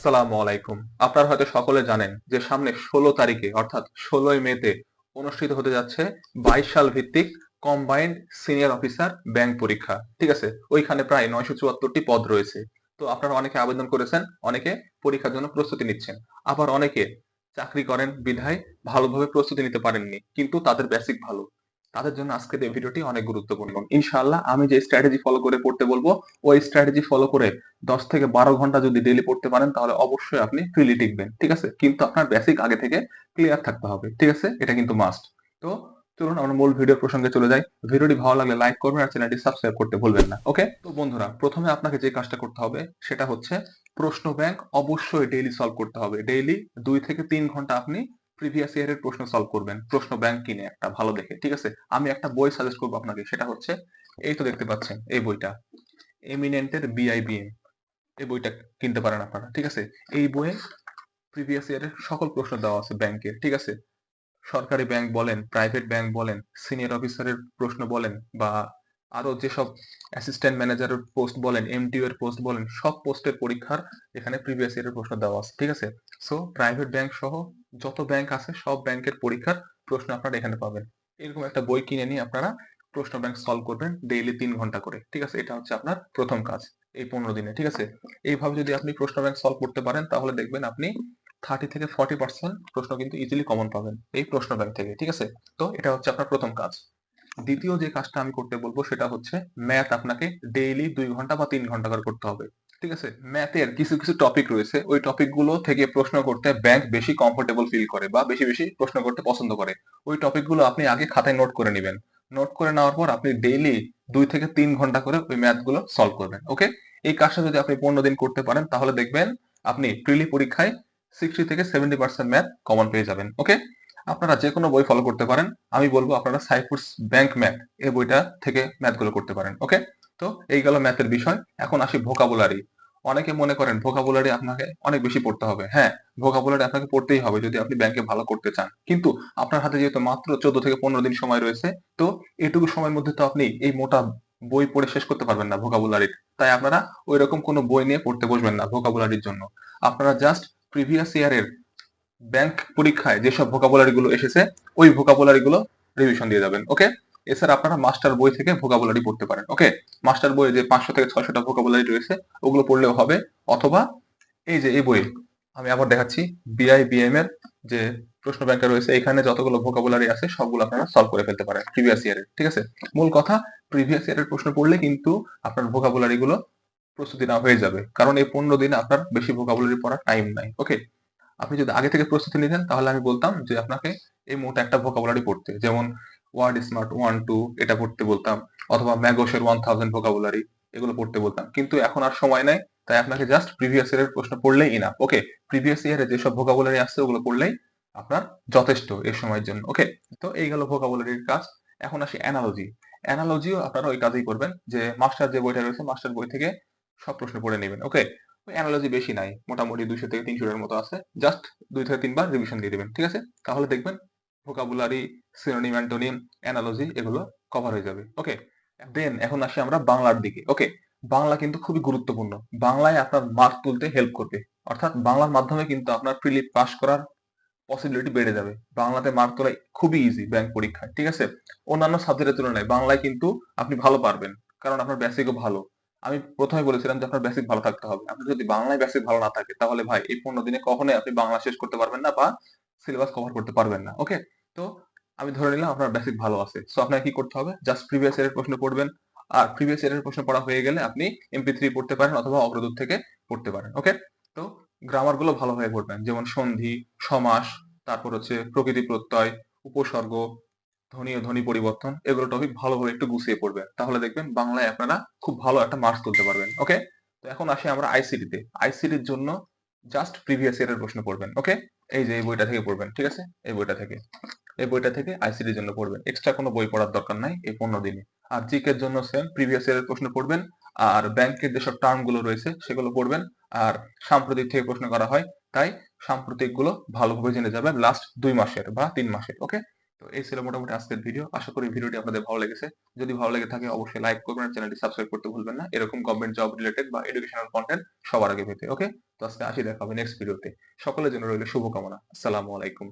আসসালামু আলাইকুম। আপনারা হয়তো সকলে জানেন যে সামনে ষোলো তারিখে, অর্থাৎ ষোলোই মেতে অনুষ্ঠিত হতে যাচ্ছে বাইশ সাল ভিত্তিক কম্বাইন্ড সিনিয়র অফিসার ব্যাংক পরীক্ষা। ঠিক আছে? ওইখানে প্রায় নয়শো চুয়াত্তরটি পদ রয়েছে। তো আপনারা অনেকে আবেদন করেছেন, অনেকে পরীক্ষার জন্য প্রস্তুতি নিচ্ছেন। আবার অনেকে চাকরি করেন বিধায় ভালোভাবে প্রস্তুতি নিতে পারেননি, কিন্তু তাদের বেসিক ভালো। তাদের জন্য আজকের এই ভিডিওটি অনেক গুরুত্বপূর্ণ। ইনশাআল্লাহ আমি যে স্ট্র্যাটেজি ফলো করে পড়তে বলব, ওই স্ট্র্যাটেজি ফলো করে দশ থেকে বারো ঘণ্টা যদি ডেলি পড়তে পারেন, তাহলে অবশ্যই আপনি ফ্রিলি টিকবেন, ঠিক আছে? কিন্তু আপনার বেসিক আগে থেকে ক্লিয়ার থাকতে হবে, ঠিক আছে? এটা কিন্তু মাস্ট তো চলুন আমরা মূল ভিডিও প্রসঙ্গে চলে যাই। ভিডিওটি ভালো লাগলে লাইক করবেন আর চ্যানেলটি সাবস্ক্রাইব করতে ভুলবেন না ওকে তো বন্ধুরা, প্রথমে আপনাকে যে কাজটা করতে হবে, সেটা হচ্ছে প্রশ্ন ব্যাংক অবশ্যই ডেইলি সলভ করতে হবে। ডেইলি দুই থেকে তিন ঘণ্টা আপনি প্রিভিয়াস ইয়ারের প্রশ্ন সলভ করবেন। প্রশ্ন ব্যাংক কিনে একটা ভালো দেখে, ঠিক আছে? আমি একটা বই সাজেস্ট করব আপনাকে, সেটা হচ্ছে, এই তো দেখতে পাচ্ছেন, এই বইটা। এমিনেন্টের বিআইবিএম এই বইটা কিনতে পারেন আপনারা, ঠিক আছে? এই বইয়ে প্রিভিয়াস ইয়ারের সকল প্রশ্ন দেওয়া আছে ব্যাংকের ঠিক আছে? সরকারি ব্যাংক বলেন প্রাইভেট ব্যাংক বলেন সিনিয়র অফিসারের প্রশ্ন বলেন, বা আরও যেসব অ্যাসিস্ট্যান্ট ম্যানেজারের পোস্ট বলেন এমটিও এর পোস্ট বলেন, সব পোস্টের পরীক্ষার এখানে প্রিভিয়াস ইয়ারের প্রশ্ন দেওয়া আছে, ঠিক আছে? সো প্রাইভেট ব্যাংক সহ যত ব্যাংক আছে, সব ব্যাংকের পরীক্ষার প্রশ্ন আপনারা এখানে পাবেন। এরকম একটা বই কিনে নিয়ে আপনারা প্রশ্ন ব্যাংক সলভ করবেন ডেইলি তিন ঘণ্টা করে। ঠিক আছে? এটা হচ্ছে আপনার প্রথম কাজ এই পনেরো দিনে। ঠিক আছে? এইভাবে যদি আপনি প্রশ্ন ব্যাংক সলভ করতে পারেন, তাহলে দেখবেন আপনি থার্টি থেকে ফর্টি পার্সেন্ট প্রশ্ন কিন্তু ইজিলি কমন পাবেন এই প্রশ্ন ব্যাংক থেকে। ঠিক আছে? তো এটা হচ্ছে আপনার প্রথম কাজ। দ্বিতীয় যে কাজটা আমি করতে বলব, সেটা হচ্ছে ম্যাথ আপনাকে ডেইলি দুই ঘণ্টা বা তিন ঘণ্টা করে করতে হবে। ঠিক আছে? ম্যাথের কিছু কিছু টপিক রয়েছে। ওই টপিকগুলো থেকে প্রশ্ন করতে ব্যাংক বেশি কমফোর্টেবল ফিল করে বা বেশি বেশি প্রশ্ন করতে পছন্দ করে। ওই টপিকগুলো আপনি আগে খাতায় নোট করে নেবেন। নোট করে নেওয়ার পর আপনি ডেইলি দুই থেকে তিন ঘণ্টা করে ওই ম্যাথগুলো সলভ করবেন ওকে এই কাজটা যদি আপনি পনেরো দিন করতে পারেন, তাহলে দেখবেন আপনি প্রিলি পরীক্ষায় সিক্সটি থেকে সেভেন্টি পার্সেন্ট ম্যাথ কমন পেয়ে যাবেন ওকে আপনারা যে কোনো বই ফলো করতে পারেন। আমি বলব আপনারা সাইফুডস ব্যাংক ম্যাথ এই বইটা থেকে ম্যাথগুলো করতে পারেন ওকে তো এই গেল ম্যাথের বিষয়। এখন আসি ভোকাবুলারি অনেকে মনে করেন ভোকাবুলারি আপনাকে অনেক বেশি পড়তে হবে। হ্যাঁ ভোকাবুলারি আপনাকে পড়তেই হবে যদি আপনি ব্যাংকে ভালো করতে চান। কিন্তু আপনার হাতে যেহেতু মাত্র চোদ্দ থেকে পনেরো দিন সময় রয়েছে, তো এটুকু সময়ের মধ্যে তো আপনি এই মোটা বই পড়ে শেষ করতে পারবেন না ভোকাবুলারির তাই আপনারা ওই রকম কোনো বই নিয়ে পড়তে বসবেন না ভোকাবুলারির জন্য। আপনারা জাস্ট প্রিভিয়াস ইয়ারের ব্যাংক পরীক্ষায় যেসব ভোকাবুলারি গুলো এসেছে, ওই ভোকাবুলারি গুলো রিভিশন দিয়ে যাবেন ওকে এছাড়া আপনারা মাস্টার বই থেকে ভোকাবুলারি পড়তে পারেন ওকে মাস্টার বইয়ে যে পাঁচশো থেকে ছয়শোটা ভোকাবুলারি রয়েছে, ওগুলো পড়লেও হবে। অথবা এই যে, এই বই আমি আবার দেখাচ্ছি বিআইবিএম এর যে প্রশ্ন ব্যাংকে রয়েছে, এখানে যতগুলো ভোকাবুলারি আছে, সবগুলো আপনারা সলভ করে ফেলতে পারেন প্রিভিয়াস ইয়ারের ঠিক আছে? মূল কথা প্রিভিয়াস ইয়ারের প্রশ্ন পড়লে কিন্তু আপনার ভোকাবুলারি গুলো প্রস্তুতি না হয়ে যাবে। কারণ এই পনেরো দিনে আপনার বেশি ভোকাবুলারি পড়ার টাইম নাই ওকে আপনি যদি আগে থেকে প্রস্তুতি নিতেন, তাহলে আমি বলতাম যে আপনাকে এই মোটা একটা ভোকাবুলারি পড়তে। যেমন ওয়ার্ড স্মার্ট ওয়ান টু এটা পড়তে বলতাম। অথবা ম্যাগোসের ওয়ান থাউজেন্ড ভোকাবুলারি এগুলো পড়তে বলতাম। কিন্তু এখন আর সময় নাই, তাই আপনাকে জাস্ট প্রিভিয়াস ইয়ারের প্রশ্ন পড়লেই ইনাফ ওকে প্রিভিয়াস ইয়ারে যেসব ভোকাবুলারি আসছে, ওগুলো পড়লেই আপনার যথেষ্ট এই সময়ের জন্য ওকে তো এই গেল ভোকাবুলারির কাজ। এখন আসি অ্যানালজি অ্যানালজিও আপনারা ওই কাজই করবেন যে মাস্টার যে বইটা রয়েছে মাস্টার বই থেকে সব প্রশ্ন পড়ে নেবেন ওকে অ্যানালজি বেশি নাই, মোটামুটি দুইশো থেকে তিনশোর মতো আছে। জাস্ট দুই থেকে তিনবার রিভিশন দিয়ে দেবেন, ঠিক আছে? তাহলে দেখবেন ভোকাবুলারি সিনোনিম অ্যান্টোনিম অ্যানালজি এগুলো কভার হয়ে যাবে ওকে দেন এখন আসি আমরা বাংলার দিকে ওকে বাংলা কিন্তু খুবই গুরুত্বপূর্ণ, বাংলায় আপনার মার্ক তুলতে হেল্প করবে, অর্থাৎ বাংলার মাধ্যমে কিন্তু আপনার প্রিলি পাস করার পসিবিলিটি বেড়ে যাবে, বাংলাতে মার্ক তোলা খুবই ইজি ব্যাংক পরীক্ষায় ঠিক আছে? অন্যান্য সাবজেক্টের তুলনায় বাংলায় কিন্তু আপনি ভালো পারবেন, কারণ আপনার বেসিকও ভালো, আমি প্রথমে বলেছিলাম যে আপনার বেসিক ভালো থাকতে হবে, আপনার যদি বাংলায় বেসিক ভালো না থাকে, তাহলে ভাই এই পনেরো দিনে কখনোই আপনি বাংলা শেষ করতে পারবেন না বা সিলেবাস কভার করতে পারবেন না ওকে তো আমি ধরে নিলাম আপনার বেসিক ভালো আছে। সো আপনাকে কি করতে হবে? জাস্ট প্রিভিয়াস ইয়ারের প্রশ্ন পড়বেন। আর প্রিভিয়াস ইয়ারের প্রশ্ন পড়া হয়ে গেলে আপনি এমপি থ্রি পড়তে পারেন অথবা অগ্রদূত থেকে পড়তে পারেন ওকে তো গ্রামারগুলো ভালোভাবে পড়বেন যেমন সন্ধি, সমাস, তারপর হচ্ছে প্রকৃতি প্রত্যয়, উপসর্গ, ধ্বনি ও ধ্বনি পরিবর্তন, এগুলো টপিক ভালোভাবে একটু গুছিয়ে পড়বেন। তাহলে দেখবেন বাংলায় আপনারা খুব ভালো একটা মার্কস তুলতে পারবেন ওকে তো এখন আসি আমরা আইসিডিতে আইসিডির জন্য জাস্ট প্রিভিয়াস ইয়ারের প্রশ্ন পড়বেন ওকে এই যে এই বইটা থেকে পড়বেন, ঠিক আছে? এই বইটা থেকে। এই বইটা থেকে আইসিডির জন্য পড়বেন। এক্সট্রা কোনো বই পড়ার দরকার নাই এই পনেরো দিনে। আর জিকের জন্য সেম প্রিভিয়াস ইয়ারের প্রশ্ন পড়বেন। আর ব্যাংকের যেসব টার্মগুলো রয়েছে সেগুলো পড়বেন। আর সাম্প্রতিক থেকে প্রশ্ন করা হয়, তাই সাম্প্রতিকগুলো ভালোভাবে জেনে যাবেন লাস্ট দুই মাসের বা তিন মাসের ওকে তো এই ছিল মোটামুটি আজকের ভিডিও আশা করি ভিডিওটি আপনাদের ভালো লেগেছে। যদি ভালো লেগে থাকে, অবশ্যই লাইক করবেন আর চ্যানেলটি সাবস্ক্রাইব করতে ভুলবেন না। এরকম গভর্নমেন্ট জব রিলেটেড বা এডুকেশনাল কন্টেন্ট সবার আগে পেতে ওকে তো আজকে আসি দেখা হবে নেক্সট ভিডিওতে সকলের জন্য রইল শুভকামনা। আসসালামু আলাইকুম।